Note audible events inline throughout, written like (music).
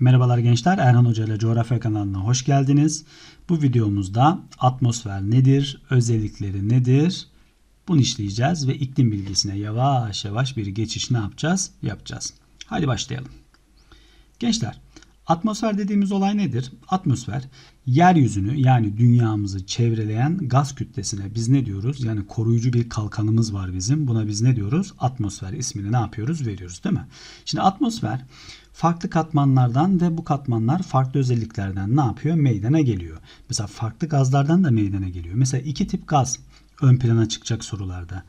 Merhabalar gençler, Erhan Hoca ile Coğrafya kanalına hoş geldiniz. Bu videomuzda atmosfer nedir, özellikleri nedir bunu işleyeceğiz ve iklim bilgisine yavaş yavaş bir geçiş ne yapacağız? Yapacağız. Hadi başlayalım. Gençler, atmosfer dediğimiz olay nedir? Atmosfer, yeryüzünü yani dünyamızı çevreleyen gaz kütlesine biz ne diyoruz? Yani koruyucu bir kalkanımız var bizim. Buna biz ne diyoruz? Atmosfer ismini ne yapıyoruz? Veriyoruz değil mi? Şimdi atmosfer farklı katmanlardan ve bu katmanlar farklı özelliklerden ne yapıyor? Meydana geliyor. Mesela farklı gazlardan da meydana geliyor. Mesela iki tip gaz ön plana çıkacak sorularda.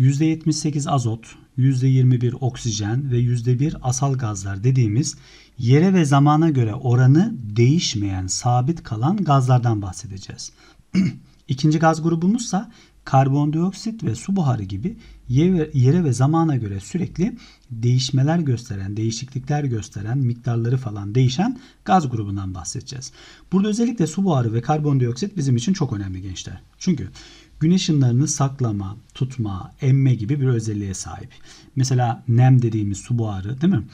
%78 azot, %21 oksijen ve %1 asal gazlar dediğimiz yere ve zamana göre oranı değişmeyen, sabit kalan gazlardan bahsedeceğiz. (clears throat) İkinci gaz grubumuzsa karbondioksit ve su buharı gibi yere ve zamana göre sürekli değişmeler gösteren, değişiklikler gösteren, miktarları falan değişen gaz grubundan bahsedeceğiz. Burada özellikle su buharı ve karbondioksit bizim için çok önemli gençler. Çünkü güneş ışınlarını saklama, tutma, emme gibi bir özelliğe sahip. Mesela nem dediğimiz su buharı değil mi?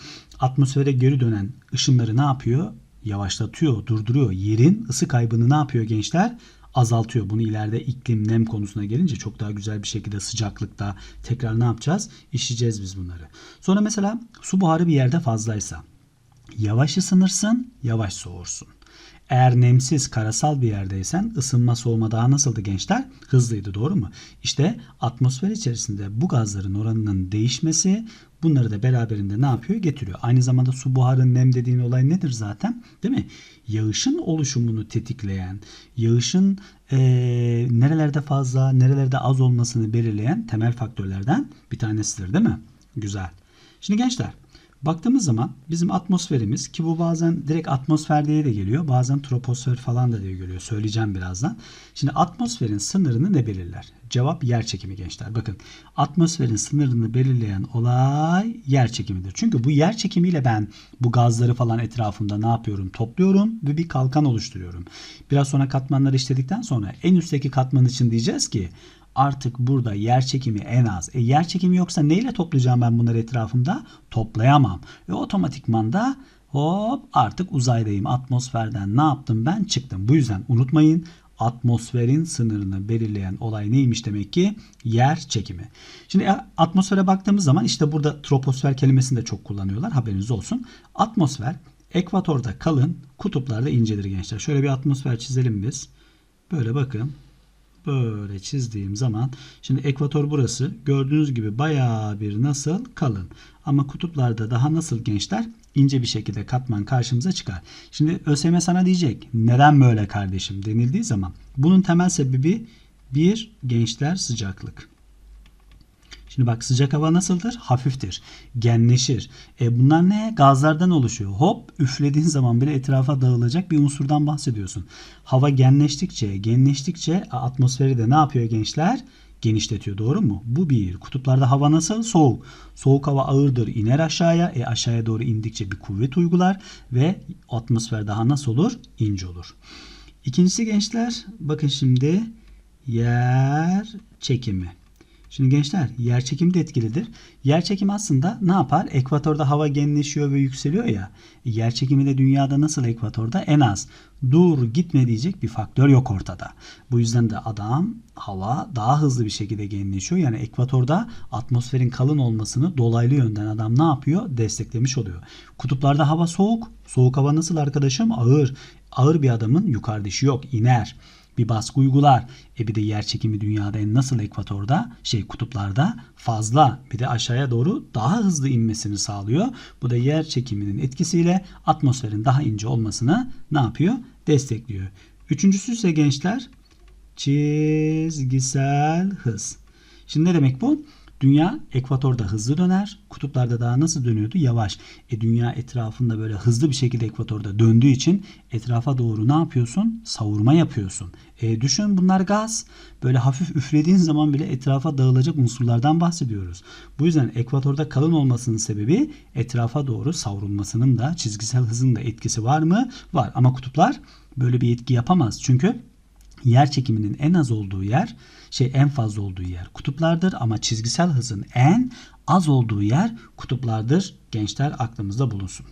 Atmosfere geri dönen ışınları ne yapıyor? Yavaşlatıyor, durduruyor. Yerin ısı kaybını ne yapıyor gençler? azaltıyor. Bunu ileride iklim, nem konusuna gelince çok daha güzel bir şekilde sıcaklıkta tekrar ne yapacağız? İşleyeceğiz biz bunları. Sonra mesela su buharı bir yerde fazlaysa yavaş ısınırsın, yavaş soğursun. Eğer nemsiz, karasal bir yerdeysen ısınma soğuma daha nasıldı gençler? Hızlıydı doğru mu? İşte atmosfer içerisinde bu gazların oranının değişmesi bunları da beraberinde ne yapıyor? Getiriyor. Aynı zamanda su buharın nem dediğin olay nedir zaten? Değil mi? Yağışın oluşumunu tetikleyen, yağışın e, nerelerde fazla, nerelerde az olmasını belirleyen temel faktörlerden bir tanesidir değil mi? Güzel. Şimdi gençler Baktığımız zaman bizim atmosferimiz ki bu bazen direkt atmosfer diye de geliyor. Bazen troposfer falan da diye geliyor. Söyleyeceğim birazdan. Şimdi atmosferin sınırını ne belirler? Cevap yer çekimi gençler. Bakın atmosferin sınırını belirleyen olay yer çekimidir. Çünkü bu yer çekimiyle ben bu gazları falan etrafımda ne yapıyorum? Topluyorum ve bir kalkan oluşturuyorum. Biraz sonra katmanları işledikten sonra en üstteki katman için diyeceğiz ki artık burada yer çekimi en az. E yer çekimi yoksa neyle toplayacağım ben bunları etrafımda? Toplayamam. Ve otomatikman da hop artık uzaydayım. Atmosferden ne yaptım ben? Çıktım. Bu yüzden unutmayın atmosferin sınırını belirleyen olay neymiş demek ki? Yer çekimi. Şimdi atmosfere baktığımız zaman işte burada troposfer kelimesini de çok kullanıyorlar. Haberiniz olsun. Atmosfer ekvatorda kalın, kutuplarda incedir gençler. Şöyle bir atmosfer çizelim biz. Böyle bakın böyle çizdiğim zaman şimdi ekvator burası. Gördüğünüz gibi bayağı bir nasıl? Kalın. Ama kutuplarda daha nasıl gençler? İnce bir şekilde katman karşımıza çıkar. Şimdi ÖSYM sana diyecek neden böyle kardeşim? denildiği zaman bunun temel sebebi bir gençler sıcaklık. Şimdi bak sıcak hava nasıldır? Hafiftir. Genleşir. E bunlar ne? Gazlardan oluşuyor. Hop üflediğin zaman bile etrafa dağılacak bir unsurdan bahsediyorsun. Hava genleştikçe, genleştikçe atmosferi de ne yapıyor gençler? genişletiyor. Doğru mu? Bu bir. Kutuplarda hava nasıl? Soğuk. Soğuk hava ağırdır. iner aşağıya. E aşağıya doğru indikçe bir kuvvet uygular ve atmosfer daha nasıl olur? İnce olur. İkincisi gençler bakın şimdi yer çekimi. Şimdi gençler yer çekimi de etkilidir. Yer çekimi aslında ne yapar? Ekvatorda hava genleşiyor ve yükseliyor ya. Yer çekimi de dünyada nasıl ekvatorda? En az. Dur gitme diyecek bir faktör yok ortada. Bu yüzden de adam hava daha hızlı bir şekilde genleşiyor. Yani ekvatorda atmosferin kalın olmasını dolaylı yönden adam ne yapıyor? Desteklemiş oluyor. Kutuplarda hava soğuk. Soğuk hava nasıl arkadaşım? Ağır. Ağır bir adamın yukarıda işi yok. iner bir baskı uygular. E bir de yer çekimi dünyada nasıl ekvatorda şey kutuplarda fazla bir de aşağıya doğru daha hızlı inmesini sağlıyor. Bu da yer çekiminin etkisiyle atmosferin daha ince olmasını ne yapıyor? Destekliyor. Üçüncüsü ise gençler çizgisel hız. Şimdi ne demek bu? Dünya ekvatorda hızlı döner. Kutuplarda daha nasıl dönüyordu? Yavaş. E dünya etrafında böyle hızlı bir şekilde ekvatorda döndüğü için etrafa doğru ne yapıyorsun? Savurma yapıyorsun. E düşün bunlar gaz. Böyle hafif üflediğin zaman bile etrafa dağılacak unsurlardan bahsediyoruz. Bu yüzden ekvatorda kalın olmasının sebebi etrafa doğru savrulmasının da çizgisel hızın da etkisi var mı? Var. Ama kutuplar böyle bir etki yapamaz. Çünkü yer çekiminin en az olduğu yer şey en fazla olduğu yer kutuplardır ama çizgisel hızın en az olduğu yer kutuplardır. Gençler aklımızda bulunsun.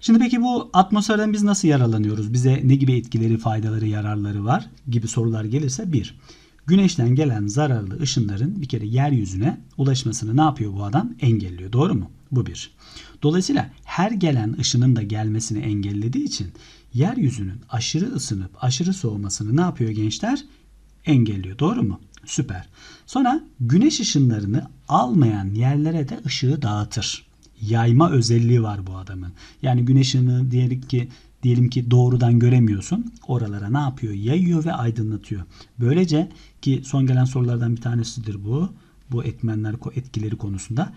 Şimdi peki bu atmosferden biz nasıl yararlanıyoruz? Bize ne gibi etkileri, faydaları, yararları var gibi sorular gelirse bir. Güneşten gelen zararlı ışınların bir kere yeryüzüne ulaşmasını ne yapıyor bu adam? Engelliyor. Doğru mu? Bu bir. Dolayısıyla her gelen ışının da gelmesini engellediği için yeryüzünün aşırı ısınıp aşırı soğumasını ne yapıyor gençler? Engelliyor. Doğru mu? Süper. Sonra güneş ışınlarını almayan yerlere de ışığı dağıtır. Yayma özelliği var bu adamın. Yani güneş ışığını diyelim ki diyelim ki doğrudan göremiyorsun. Oralara ne yapıyor? Yayıyor ve aydınlatıyor. Böylece ki son gelen sorulardan bir tanesidir bu. Bu etmenler etkileri konusunda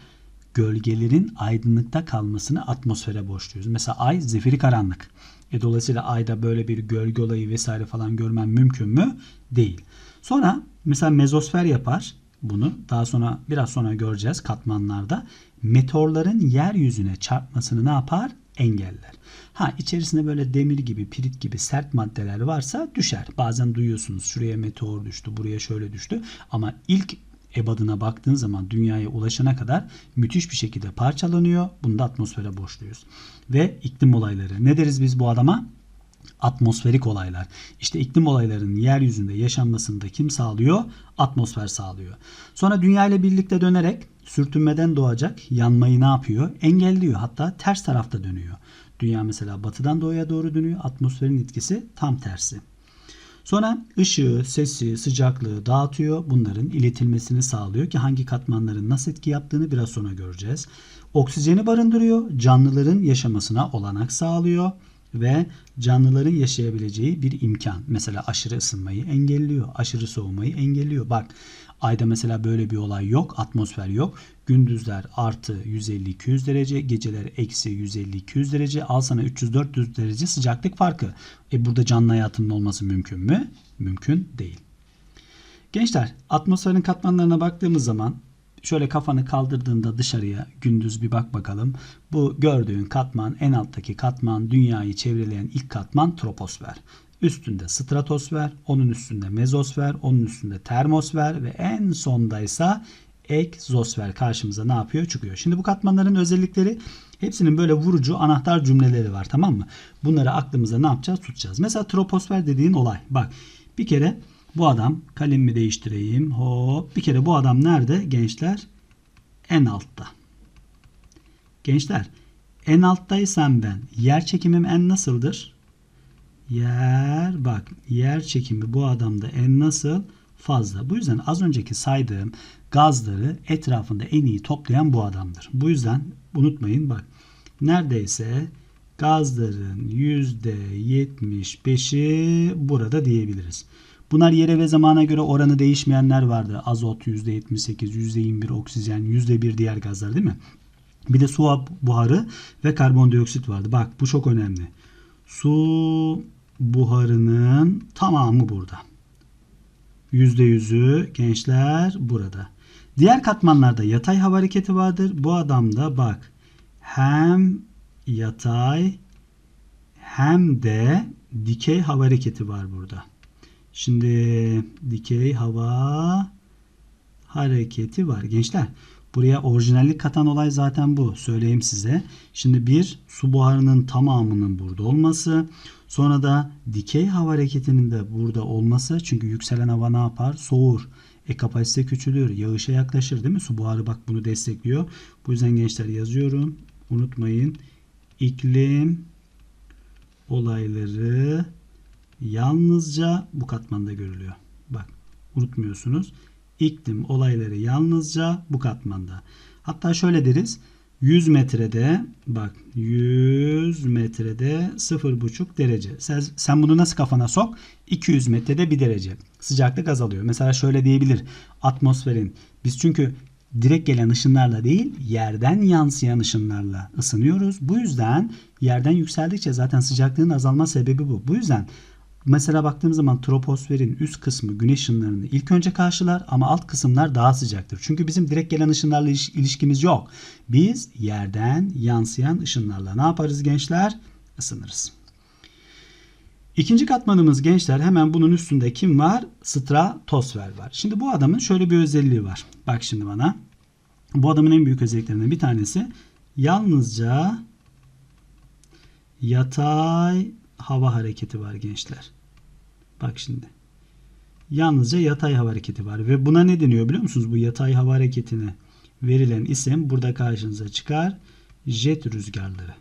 gölgelerin aydınlıkta kalmasını atmosfere borçluyuz. Mesela ay zifiri karanlık. E dolayısıyla ayda böyle bir gölge olayı vesaire falan görmem mümkün mü? Değil. Sonra mesela mezosfer yapar bunu. Daha sonra biraz sonra göreceğiz katmanlarda. Meteorların yeryüzüne çarpmasını ne yapar? Engeller. Ha içerisinde böyle demir gibi, pirit gibi sert maddeler varsa düşer. Bazen duyuyorsunuz şuraya meteor düştü, buraya şöyle düştü. Ama ilk ebadına baktığın zaman dünyaya ulaşana kadar müthiş bir şekilde parçalanıyor. Bunu da atmosfere borçluyuz. Ve iklim olayları. Ne deriz biz bu adama? Atmosferik olaylar. İşte iklim olaylarının yeryüzünde yaşanmasını da kim sağlıyor? Atmosfer sağlıyor. Sonra dünya ile birlikte dönerek sürtünmeden doğacak yanmayı ne yapıyor? Engelliyor. Hatta ters tarafta dönüyor. Dünya mesela batıdan doğuya doğru dönüyor. Atmosferin etkisi tam tersi. Sonra ışığı, sesi, sıcaklığı dağıtıyor. Bunların iletilmesini sağlıyor ki hangi katmanların nasıl etki yaptığını biraz sonra göreceğiz. Oksijeni barındırıyor. Canlıların yaşamasına olanak sağlıyor ve canlıların yaşayabileceği bir imkan. Mesela aşırı ısınmayı engelliyor, aşırı soğumayı engelliyor. Bak ayda mesela böyle bir olay yok, atmosfer yok. Gündüzler artı 150-200 derece, geceler eksi 150-200 derece. Al sana 300-400 derece sıcaklık farkı. E burada canlı hayatının olması mümkün mü? Mümkün değil. Gençler atmosferin katmanlarına baktığımız zaman şöyle kafanı kaldırdığında dışarıya gündüz bir bak bakalım. Bu gördüğün katman en alttaki katman dünyayı çevreleyen ilk katman troposfer. Üstünde stratosfer, onun üstünde mezosfer, onun üstünde termosfer ve en sondaysa egzosfer karşımıza ne yapıyor? Çıkıyor. Şimdi bu katmanların özellikleri hepsinin böyle vurucu anahtar cümleleri var tamam mı? Bunları aklımıza ne yapacağız? Tutacağız. Mesela troposfer dediğin olay. Bak bir kere bu adam kalemimi değiştireyim. Hop bir kere bu adam nerede gençler? En altta. Gençler en alttaysam ben yer çekimim en nasıldır? Yer bak yer çekimi bu adamda en nasıl? Fazla. Bu yüzden az önceki saydığım gazları etrafında en iyi toplayan bu adamdır. Bu yüzden unutmayın bak neredeyse gazların %75'i burada diyebiliriz. Bunlar yere ve zamana göre oranı değişmeyenler vardı. Azot %78, %21 oksijen, %1 diğer gazlar değil mi? Bir de su buharı ve karbondioksit vardı. Bak bu çok önemli. Su buharının tamamı burada. %100'ü gençler burada. Diğer katmanlarda yatay hava hareketi vardır. Bu adamda bak hem yatay hem de dikey hava hareketi var burada. Şimdi dikey hava hareketi var. Gençler buraya orijinallik katan olay zaten bu. Söyleyeyim size. Şimdi bir su buharının tamamının burada olması. Sonra da dikey hava hareketinin de burada olması. Çünkü yükselen hava ne yapar? Soğur. E kapasite küçülür. Yağışa yaklaşır değil mi? Su buharı bak bunu destekliyor. Bu yüzden gençler yazıyorum. Unutmayın. İklim olayları yalnızca bu katmanda görülüyor. Bak unutmuyorsunuz. İklim olayları yalnızca bu katmanda. Hatta şöyle deriz. 100 metrede bak 100 metrede 0,5 derece. Sen, sen bunu nasıl kafana sok? 200 metrede 1 derece. Sıcaklık azalıyor. Mesela şöyle diyebilir. Atmosferin biz çünkü direkt gelen ışınlarla değil yerden yansıyan ışınlarla ısınıyoruz. Bu yüzden yerden yükseldikçe zaten sıcaklığın azalma sebebi bu. Bu yüzden Mesela baktığımız zaman troposferin üst kısmı güneş ışınlarını ilk önce karşılar ama alt kısımlar daha sıcaktır. Çünkü bizim direkt gelen ışınlarla ilişkimiz yok. Biz yerden yansıyan ışınlarla ne yaparız gençler? Isınırız. İkinci katmanımız gençler hemen bunun üstünde kim var? Stratosfer var. Şimdi bu adamın şöyle bir özelliği var. Bak şimdi bana. Bu adamın en büyük özelliklerinden bir tanesi yalnızca yatay hava hareketi var gençler. Bak şimdi. Yalnızca yatay hava hareketi var ve buna ne deniyor biliyor musunuz? Bu yatay hava hareketine verilen isim burada karşınıza çıkar. Jet rüzgarları.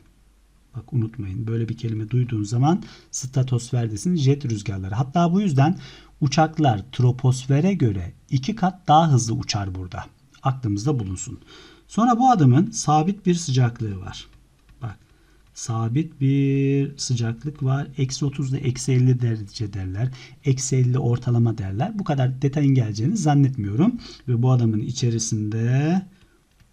Bak unutmayın böyle bir kelime duyduğun zaman stratosferdesin jet rüzgarları. Hatta bu yüzden uçaklar troposfere göre iki kat daha hızlı uçar burada. Aklımızda bulunsun. Sonra bu adamın sabit bir sıcaklığı var. Sabit bir sıcaklık var. Eksi 30 ile eksi 50 derece derler. Eksi 50 ortalama derler. Bu kadar detayın geleceğini zannetmiyorum. Ve bu adamın içerisinde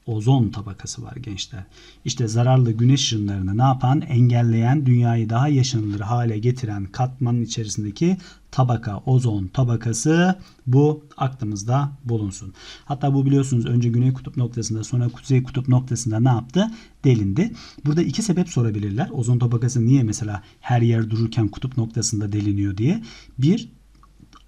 ozon tabakası var gençler. İşte zararlı güneş ışınlarını ne yapan? Engelleyen, dünyayı daha yaşanılır hale getiren katmanın içerisindeki tabaka, ozon tabakası bu aklımızda bulunsun. Hatta bu biliyorsunuz önce güney kutup noktasında sonra kuzey kutup noktasında ne yaptı? Delindi. Burada iki sebep sorabilirler. Ozon tabakası niye mesela her yer dururken kutup noktasında deliniyor diye. Bir,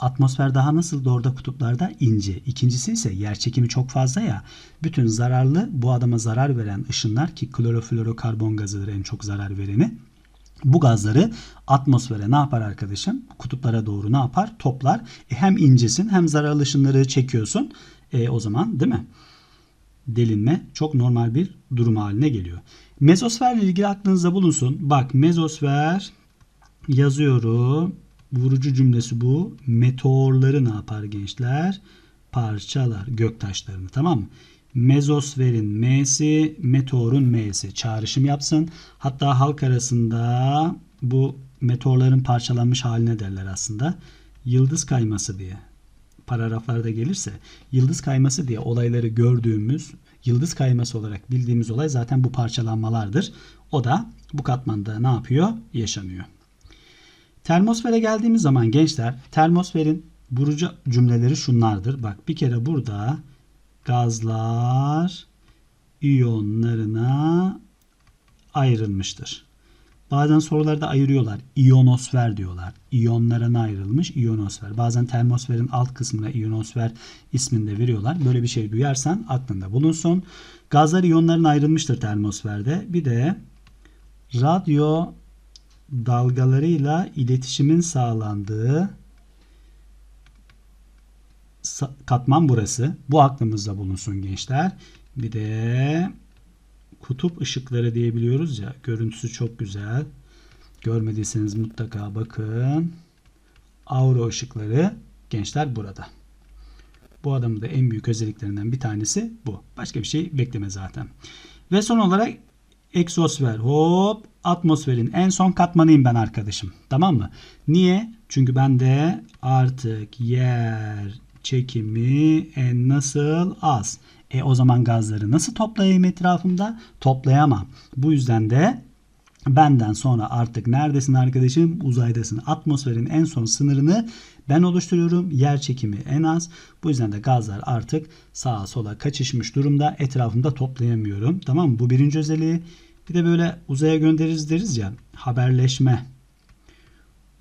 atmosfer daha nasıl orada kutuplarda ince. İkincisi ise yer çekimi çok fazla ya. Bütün zararlı bu adama zarar veren ışınlar ki kloroflorokarbon gazıdır en çok zarar vereni. Bu gazları atmosfere ne yapar arkadaşım? Kutuplara doğru ne yapar? Toplar. E hem incesin hem zararlı ışınları çekiyorsun. E o zaman değil mi? Delinme çok normal bir durum haline geliyor. Mezosferle ilgili aklınızda bulunsun. Bak mezosfer yazıyorum vurucu cümlesi bu. Meteorları ne yapar gençler? Parçalar göktaşlarını tamam mı? Mezosferin M'si, meteorun M'si. Çağrışım yapsın. Hatta halk arasında bu meteorların parçalanmış haline derler aslında. Yıldız kayması diye paragraflarda gelirse yıldız kayması diye olayları gördüğümüz yıldız kayması olarak bildiğimiz olay zaten bu parçalanmalardır. O da bu katmanda ne yapıyor? Yaşanıyor. Termosfere geldiğimiz zaman gençler termosferin vurucu cümleleri şunlardır. Bak bir kere burada gazlar iyonlarına ayrılmıştır. Bazen sorularda ayırıyorlar. İyonosfer diyorlar. İyonlarına ayrılmış iyonosfer. Bazen termosferin alt kısmına iyonosfer ismini de veriyorlar. Böyle bir şey duyarsan aklında bulunsun. Gazlar iyonlarına ayrılmıştır termosferde. Bir de radyo dalgalarıyla iletişimin sağlandığı katman burası. Bu aklımızda bulunsun gençler. Bir de kutup ışıkları diyebiliyoruz ya. Görüntüsü çok güzel. Görmediyseniz mutlaka bakın. Aura ışıkları gençler burada. Bu adamın da en büyük özelliklerinden bir tanesi bu. Başka bir şey bekleme zaten. Ve son olarak egzosfer. Hop atmosferin en son katmanıyım ben arkadaşım. Tamam mı? Niye? Çünkü ben de artık yer çekimi en nasıl az. E o zaman gazları nasıl toplayayım etrafımda? Toplayamam. Bu yüzden de benden sonra artık neredesin arkadaşım? Uzaydasın. Atmosferin en son sınırını ben oluşturuyorum. Yer çekimi en az. Bu yüzden de gazlar artık sağa sola kaçışmış durumda. Etrafımda toplayamıyorum. Tamam mı? Bu birinci özelliği. Bir de böyle uzaya göndeririz deriz ya haberleşme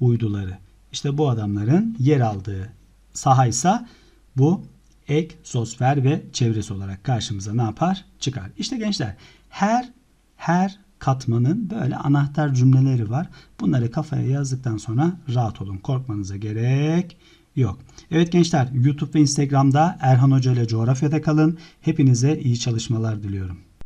uyduları. İşte bu adamların yer aldığı sahaysa bu egzosfer ve çevresi olarak karşımıza ne yapar? Çıkar. İşte gençler her her katmanın böyle anahtar cümleleri var. Bunları kafaya yazdıktan sonra rahat olun. Korkmanıza gerek yok. Evet gençler YouTube ve Instagram'da Erhan Hoca ile coğrafyada kalın. Hepinize iyi çalışmalar diliyorum.